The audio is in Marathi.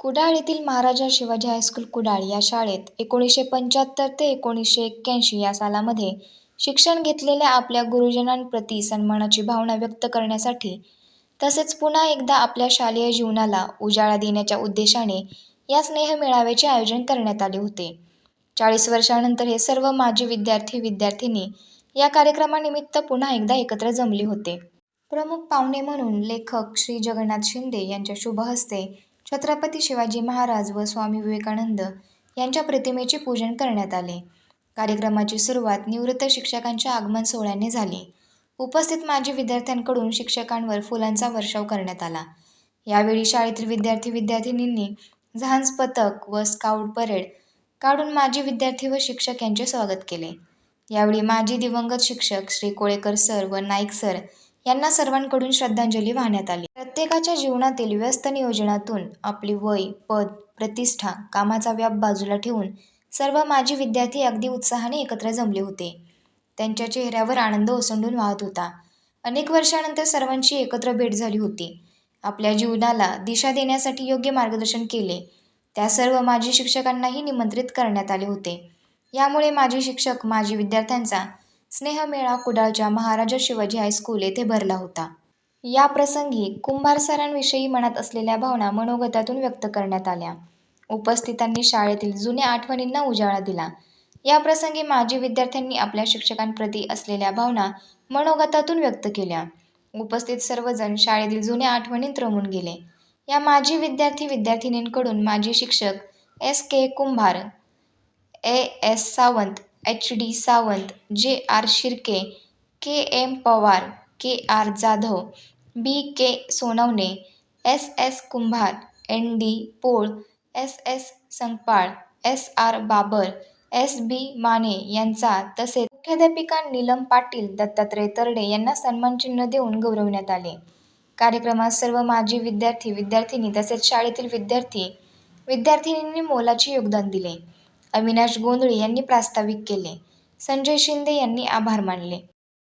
कुडाळ येथील महाराजा शिवाजी हायस्कूल कुडाळ या शाळेत एकोणीसशे पंच्याहत्तर ते एकोणीसशे एक्क्याऐंशी या सालामध्ये शिक्षण घेतलेल्या आपल्या गुरुजनांप्रती सन्मानाची भावना व्यक्त करण्यासाठी तसेच पुन्हा एकदा आपल्या शालेय जीवनाला उजाळा देण्याच्या उद्देशाने या स्नेह मेळाव्याचे आयोजन करण्यात आले होते. चाळीस वर्षानंतर हे सर्व माजी विद्यार्थी विद्यार्थिनी या कार्यक्रमानिमित्त पुन्हा एकदा एकत्र जमले होते. प्रमुख पाहुणे म्हणून लेखक श्री जगन्नाथ शिंदे यांच्या शुभहस्ते छत्रपती शिवाजी महाराज व स्वामी विवेकानंद यांच्या प्रतिमेचे पूजन करण्यात आले. कार्यक्रमाची सुरुवात निवृत्त शिक्षकांच्या आगमन सोहळ्याने झाली. उपस्थित माजी विद्यार्थ्यांकडून शिक्षकांवर फुलांचा वर्षाव करण्यात आला. यावेळी शाळेतील विद्यार्थी विद्यार्थिनींनी झांज पथक व स्काउट परेड काढून माजी विद्यार्थी व शिक्षक यांचे स्वागत केले. यावेळी माजी दिवंगत शिक्षक श्री कोळेकर सर व नाईक सर यांना सर्वांकडून श्रद्धांजली वाहण्यात आली. प्रत्येकाच्या जीवनातील व्यस्त नियोजनातून आपली वय पद प्रतिष्ठा कामाचा व्याप बाजूला ठेवून सर्व माजी विद्यार्थी अगदी उत्साहाने एकत्र जमले होते. त्यांच्या चेहऱ्यावर आनंद ओसंडून वाहत होता. अनेक वर्षानंतर सर्वांची एकत्र भेट झाली होती. आपल्या जीवनाला दिशा देण्यासाठी योग्य मार्गदर्शन केले. त्या सर्व माजी शिक्षकांनाही निमंत्रित करण्यात आले होते. यामुळे माजी शिक्षक माजी विद्यार्थ्यांचा स्नेहमेळा कुडाळच्या महाराजा शिवाजी हायस्कूल येथे भरला होता. या प्रसंगी कुंभार सरांविषयी मनात असलेल्या भावना मनोगतातून व्यक्त करण्यात आल्या. उपस्थितांनी शाळेतील जुन्या आठवणींना उजाळा दिला. या प्रसंगी माजी विद्यार्थ्यांनी आपल्या शिक्षकांप्रती असलेल्या भावना मनोगतातून व्यक्त केल्या. उपस्थित सर्वजण शाळेतील जुन्या आठवणीत रमून गेले. या माजी विद्यार्थी विद्यार्थिनींकडून माजी शिक्षक S K Kumbhar A S Sawant H D Sawant J R Shirke K M Pawar K R Jadhav B K Sonawane S S Kumbhar N D Pol S S Sangpal S R Babar S B Mane यांचा तसेच मुख्याध्यापिका नीलम पाटील दत्तात्रय तरडे यांना सन्मानचिन्ह देऊन गौरवण्यात आले. कार्यक्रमात सर्व माजी विद्यार्थी विद्यार्थिनी तसेच शाळेतील विद्यार्थी विद्यार्थिनींनी मोलाचे योगदान दिले. अविनाश गोंधळी यांनी प्रास्ताविक केले. संजय शिंदे यांनी आभार मानले.